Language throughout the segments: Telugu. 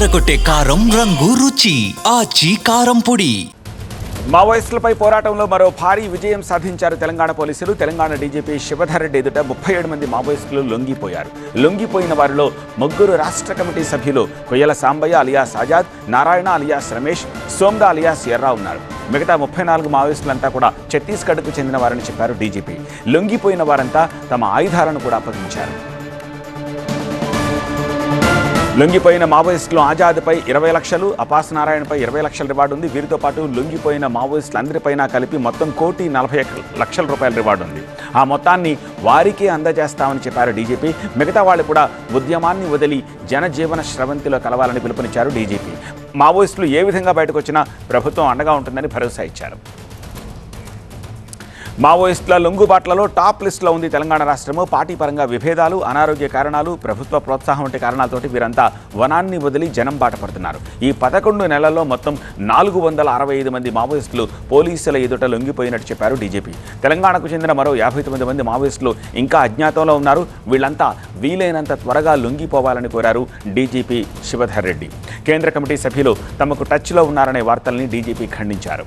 ఎర్రగొట్టే కారం రంగు రుచి ఆచి కారం పొడి. మావోయిస్టులపై పోరాటంలో మరో భారీ విజయం సాధించారు తెలంగాణ పోలీసులు. తెలంగాణ డీజీపీ శివధర్ రెడ్డి ఎదుట ముప్పై ఏడు మంది మావోయిస్టులు లొంగిపోయారు. లొంగిపోయిన వారిలో ముగ్గురు రాష్ట్ర కమిటీ సభ్యులు Koyyala Sambaiah alias Azad Narayana alias Ramesh Somda alias Erra ఉన్నారు. మిగతా ముప్పై నాలుగు మావోయిస్టులంతా కూడా ఛత్తీస్గఢ్కు చెందిన వారని చెప్పారు డీజీపీ. లొంగిపోయిన వారంతా తమ ఆయుధాలను కూడా అప్పగించారు. లొంగిపోయిన మావోయిస్టులు ఆజాద్పై ఇరవై లక్షలు అపాస్ నారాయణపై ఇరవై లక్షల రివార్డు ఉంది. వీరితో పాటు లొంగిపోయిన మావోయిస్టులందరిపైన కలిపి మొత్తం కోటి నలభై లక్షల రూపాయల రివార్డు ఉంది. ఆ మొత్తాన్ని వారికే అందజేస్తామని చెప్పారు డీజీపీ. మిగతా వాళ్ళు కూడా ఉద్యమాన్ని వదిలి జనజీవన స్రవంతిలో కలవాలని పిలుపునిచ్చారు డీజీపీ. మావోయిస్టులు ఏ విధంగా బయటకు వచ్చినా ప్రభుత్వం అండగా ఉంటుందని భరోసా ఇచ్చారు. మావోయిస్టుల లొంగుబాట్లలో టాప్ లిస్టులో ఉంది తెలంగాణ రాష్ట్రము. పార్టీ పరంగా విభేదాలు అనారోగ్య కారణాలు ప్రభుత్వ ప్రోత్సాహం వంటి కారణాలతోటి వీరంతా వనాన్ని వదిలి జనం బాట పడుతున్నారు. ఈ పదకొండు నెలల్లో మొత్తం నాలుగు వందల అరవై ఐదు మంది మావోయిస్టులు పోలీసుల ఎదుట లొంగిపోయినట్టు చెప్పారు డీజీపీ. తెలంగాణకు చెందిన మరో యాభై తొమ్మిది మంది మావోయిస్టులు ఇంకా అజ్ఞాతంలో ఉన్నారు. వీళ్ళంతా వీలైనంత త్వరగా లొంగిపోవాలని కోరారు డీజీపీ శివధర్ రెడ్డి. కేంద్ర కమిటీ సభ్యులు తమకు టచ్లో ఉన్నారనే వార్తల్ని డీజీపీ ఖండించారు.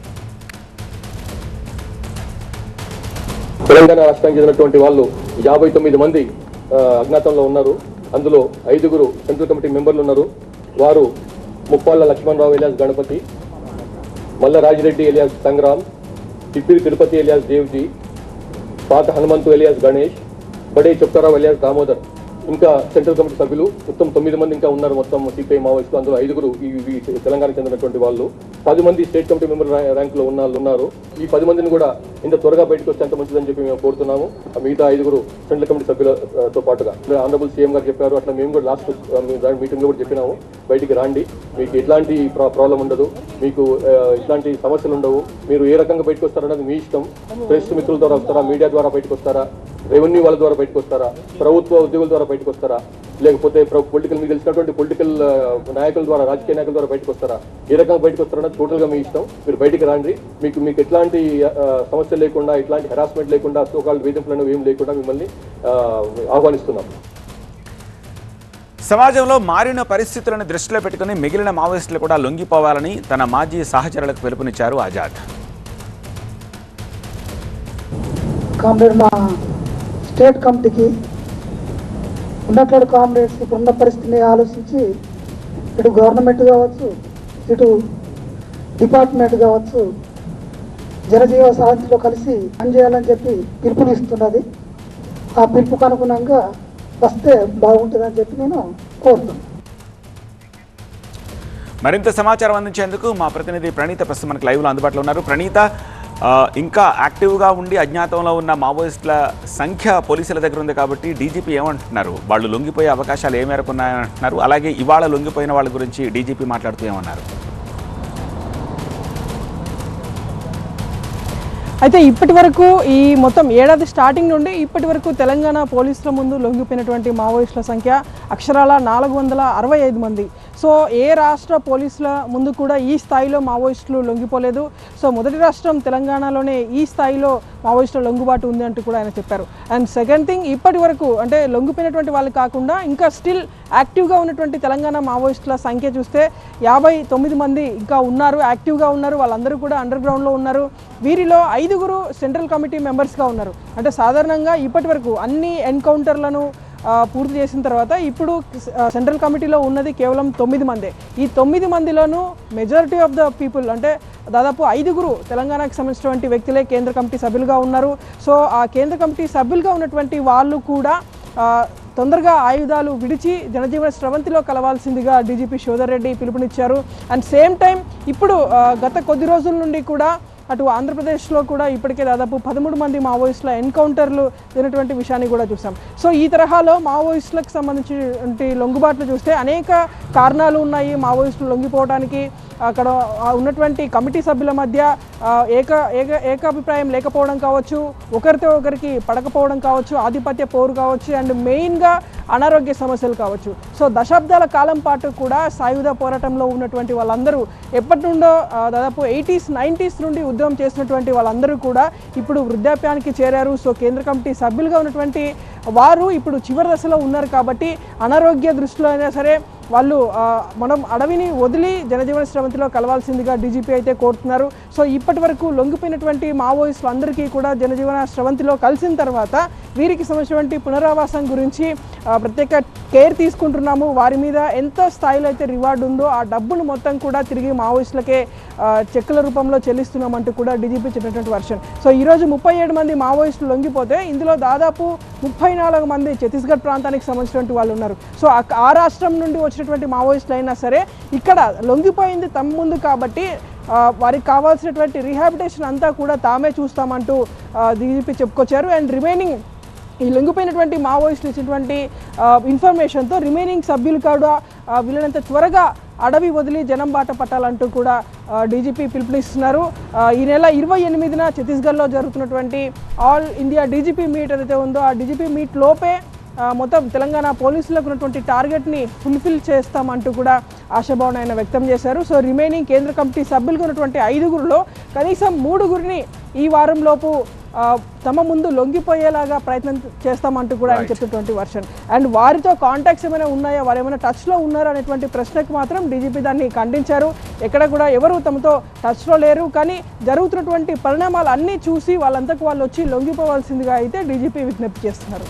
తెలంగాణ రాష్ట్రానికి చెందినటువంటి వాళ్ళు యాభై తొమ్మిది మంది అజ్ఞాతంలో ఉన్నారు. అందులో ఐదుగురు సెంట్రల్ కమిటీ మెంబర్లు ఉన్నారు. వారు Muppalla Lakshmanarao alias Ganapathi Malla Rajireddy alias Sangram Tippiri Tirupati alias Devji Patha Hanumanthu alias Ganesh Bade Chukkarao alias Damodar. ఇంకా సెంట్రల్ కమిటీ సభ్యులు మొత్తం తొమ్మిది మంది ఇంకా ఉన్నారు. మొత్తం సిపిఐ మావోయిస్టులు అందులో ఐదుగురు ఈ తెలంగాణకు చెందినటువంటి వాళ్ళు. పది మంది స్టేట్ కమిటీ మెంబర్ ర్యాంకులో ఉన్న వాళ్ళు ఉన్నారు. ఈ పది మందిని కూడా ఇంత త్వరగా బయటకు వస్తే అంత మంచిదని చెప్పి మేము కోరుతున్నాము. ఆ మిగతా ఐదుగురు సెంట్రల్ కమిటీ సభ్యులతో పాటుగా. ఆనరబుల్ సీఎం గారు చెప్పారు. అట్లా మేము కూడా లాస్ట్ మీటింగ్లో కూడా చెప్పినాము. బయటికి రాండి. మీకు ఎట్లాంటి ప్రాబ్లం ఉండదు. మీకు ఇట్లాంటి సమస్యలు ఉండవు. మీరు ఏ రకంగా బయటకు వస్తారన్నది మీ ఇష్టం. ప్రెస్ మిత్రుల ద్వారా వస్తారా? మీడియా ద్వారా బయటకు వస్తారా? రెవెన్యూ వాళ్ళ ద్వారా బయటకు వస్తారా? ప్రభుత్వ ఉద్యోగుల ద్వారా బయటకు వస్తారా? లేకపోతే పొలిటికల్ మీకు తెలిసినటువంటి పొలిటికల్ నాయకుల ద్వారా రాజకీయ నాయకుల ద్వారా బయటకు వస్తారా? ఏ రకంగా బయటకు వస్తారన్నది టోటల్గా మీ ఇష్టం. మీరు బయటికి రండి. మీకు మీకు ఎట్లాంటి ఆ, సమస్య లేకుండా ఎట్లాంటి హెరాస్మెంట్ లేకుండా సోకాల్ వేధింపులను ఏం లేకుండా మిమ్మల్ని ఆహ్వానిస్తున్నాం. సమాజంలో మారిన పరిస్థితులను దృష్టిలో పెట్టుకుని మిగిలిన మావోయిస్టులు కూడా లొంగిపోవాలని తన మాజీ సహచరులకు పిలుపునిచ్చారు ఆజాద్. కామ్రేడ్ మా స్టేట్ కమిటీకి ఉన్నటువంటి కామ్రేడ్స్ ఇప్పుడున్న పరిస్థితిని ఆలోచించి ఇటు గవర్నమెంట్ కావచ్చు ఇటు డిపార్ట్మెంట్ కావచ్చు జనజీవ సాధించలో కలిసి పనిచేయాలని చెప్పి పిలుపునిస్తున్నది ఆ పిలుపుకు అనుగుణంగా వస్తే బాగుంటుందని చెప్పి నేను కోరుతున్నాను. మరింత సమాచారం అందించేందుకు మా ప్రతినిధి ప్రణీత ప్రస్తుతం మనకు లైవ్లో అందుబాటులో ఉన్నారు. ప్రణీత ఇంకా యాక్టివ్గా ఉండి అజ్ఞాతంలో ఉన్న మావోయిస్టుల సంఖ్య పోలీసుల దగ్గర ఉంది కాబట్టి డీజీపీ ఏమంటున్నారు? వాళ్ళు లొంగిపోయే అవకాశాలు ఏ మేరకు ఉన్నాయంటున్నారు అలాగే ఇవాళ లొంగిపోయిన వాళ్ళ గురించి డీజీపీ మాట్లాడుతూ ఏమన్నారు? అయితే ఇప్పటి వరకు ఈ మొత్తం ఏడాది స్టార్టింగ్ నుండి ఇప్పటి వరకు తెలంగాణ పోలీసుల ముందు లొంగిపోయినటువంటి మావోయిస్టుల సంఖ్య అక్షరాల నాలుగు వందల అరవై ఐదు మంది. సో ఏ రాష్ట్ర పోలీసుల ముందు కూడా ఈ స్థాయిలో మావోయిస్టులు లొంగిపోలేదు. సో మొదటి రాష్ట్రం తెలంగాణలోనే ఈ స్థాయిలో మావోయిస్టుల లొంగుబాటు ఉంది అంటూ కూడా ఆయన చెప్పారు. అండ్ సెకండ్ థింగ్ ఇప్పటి వరకు అంటే లొంగిపోయినటువంటి వాళ్ళు కాకుండా ఇంకా స్టిల్ యాక్టివ్గా ఉన్నటువంటి తెలంగాణ మావోయిస్టుల సంఖ్య చూస్తే యాభై తొమ్మిది మంది ఇంకా ఉన్నారు యాక్టివ్గా ఉన్నారు. వాళ్ళందరూ కూడా అండర్ గ్రౌండ్లో ఉన్నారు. వీరిలో ఐదుగురు సెంట్రల్ కమిటీ మెంబర్స్గా ఉన్నారు. అంటే సాధారణంగా ఇప్పటి వరకు అన్ని ఎన్కౌంటర్లను పూర్తి చేసిన తర్వాత ఇప్పుడు సెంట్రల్ కమిటీలో ఉన్నది కేవలం తొమ్మిది మందే. ఈ తొమ్మిది మందిలోనూ మెజారిటీ ఆఫ్ ద పీపుల్ అంటే దాదాపు ఐదుగురు తెలంగాణకు సంబంధించినటువంటి వ్యక్తులే కేంద్ర కమిటీ సభ్యులుగా ఉన్నారు. సో ఆ కేంద్ర కమిటీ సభ్యులుగా ఉన్నటువంటి వాళ్ళు కూడా తొందరగా ఆయుధాలు విడిచి జనజీవన స్రవంతిలో కలవాల్సిందిగా డీజీపీ శోధర్ రెడ్డి పిలుపునిచ్చారు. అండ్ సేమ్ టైం ఇప్పుడు గత కొద్ది రోజుల నుండి కూడా అటు ఆంధ్రప్రదేశ్లో కూడా ఇప్పటికే దాదాపు పదమూడు మంది మావోయిస్టుల ఎన్కౌంటర్లు జరిగినటువంటి విషయాన్ని కూడా చూసాం సో ఈ తరహాలో మావోయిస్టులకు సంబంధించినటువంటి లొంగుబాట్లు చూస్తే అనేక కారణాలు ఉన్నాయి మావోయిస్టులు లొంగిపోవడానికి అక్కడ ఉన్నటువంటి కమిటీ సభ్యుల మధ్య ఏక ఏక ఏకాభిప్రాయం లేకపోవడం కావచ్చు ఒకరితో ఒకరికి పడకపోవడం కావచ్చు ఆధిపత్య పోరు కావచ్చు అండ్ మెయిన్గా అనారోగ్య సమస్యలు కావచ్చు. సో దశాబ్దాల కాలం పాటు కూడా సాయుధ పోరాటంలో ఉన్నటువంటి వాళ్ళందరూ ఎప్పటి నుండో దాదాపు ఎయిటీస్ నైంటీస్ నుండి ఉద్యమం చేసినటువంటి వాళ్ళందరూ కూడా ఇప్పుడు వృద్ధాప్యానికి చేరారు. సో కేంద్ర కమిటీ సభ్యులుగా ఉన్నటువంటి వారు ఇప్పుడు చివరి దశలో ఉన్నారు కాబట్టి అనారోగ్య దృష్టిలో అయినా సరే వాళ్ళు మనం అడవిని వదిలి జనజీవన శ్రవంతిలో కలవాల్సిందిగా డీజీపీ అయితే కోరుతున్నారు. సో ఇప్పటి వరకు లొంగిపోయినటువంటి మావోయిస్టులు అందరికీ కూడా జనజీవన శ్రవంతిలో కలిసిన తర్వాత వీరికి సంబంధించినటువంటి పునరావాసం గురించి ప్రత్యేక కేర్ తీసుకుంటున్నాము. వారి మీద ఎంత స్థాయిలో అయితే రివార్డు ఉందో ఆ డబ్బును మొత్తం కూడా తిరిగి మావోయిస్టులకే చెక్కుల రూపంలో చెల్లిస్తున్నామంటూ కూడా డీజీపీ చెప్పినటువంటి వర్షన్. సో ఈరోజు ముప్పై ఏడు మంది మావోయిస్టులు లొంగిపోతే ఇందులో దాదాపు ముప్పై నాలుగు మంది ఛత్తీస్గఢ్ ప్రాంతానికి సంబంధించినటువంటి వాళ్ళు ఉన్నారు. సో ఆ- ఆ రాష్ట్రం నుండి వచ్చినటువంటి మావోయిస్టులు అయినా సరే ఇక్కడ లొంగిపోయింది తమ ముందు కాబట్టి వారికి కావాల్సినటువంటి రీహాబిటేషన్ అంతా కూడా తామే చూస్తామంటూ డీజీపీ చెప్పుకొచ్చారు. అండ్ రిమైనింగ్ ఈ లొంగిపోయినటువంటి మావోయిస్టులు ఇచ్చినటువంటి ఇన్ఫర్మేషన్తో రిమైనింగ్ సభ్యులు కూడా వీళ్ళనంత త్వరగా అడవి వదిలి జనం బాట పట్టాలంటూ కూడా డీజీపీ పిలుపునిస్తున్నారు. ఈ నెల ఇరవై ఎనిమిదిన ఛత్తీస్గఢ్లో జరుగుతున్నటువంటి ఆల్ ఇండియా డీజీపీ మీట్ ఏదైతే ఉందో ఆ డీజీపీ మీట్ లోపే మొత్తం తెలంగాణ పోలీసులకు ఉన్నటువంటి టార్గెట్ని ఫుల్ఫిల్ చేస్తామంటూ కూడా ఆశాభావన ఆయన వ్యక్తం చేశారు. సో రిమైనింగ్ కేంద్ర కమిటీ సభ్యులుగా ఉన్నటువంటి ఐదుగురిలో కనీసం మూడుగురిని ఈ వారం లోపు ఆ, తమ ముందు లొంగిపోయేలాగా ప్రయత్నం చేస్తామంటూ కూడా ఆయన చెప్పినటువంటి వర్షన్. అండ్ వారితో కాంటాక్ట్స్ ఏమైనా ఉన్నాయా? వారు ఏమైనా టచ్లో ఉన్నారా అనేటువంటి ప్రశ్నకు మాత్రం డీజీపీ దాన్ని ఖండించారు. ఎక్కడ కూడా ఎవరు తమతో టచ్లో లేరు. కానీ జరుగుతున్నటువంటి పరిణామాలు అన్నీ చూసి వాళ్ళంతకు వాళ్ళు వచ్చి లొంగిపోవాల్సిందిగా అయితే డీజీపీ విజ్ఞప్తి చేస్తున్నారు.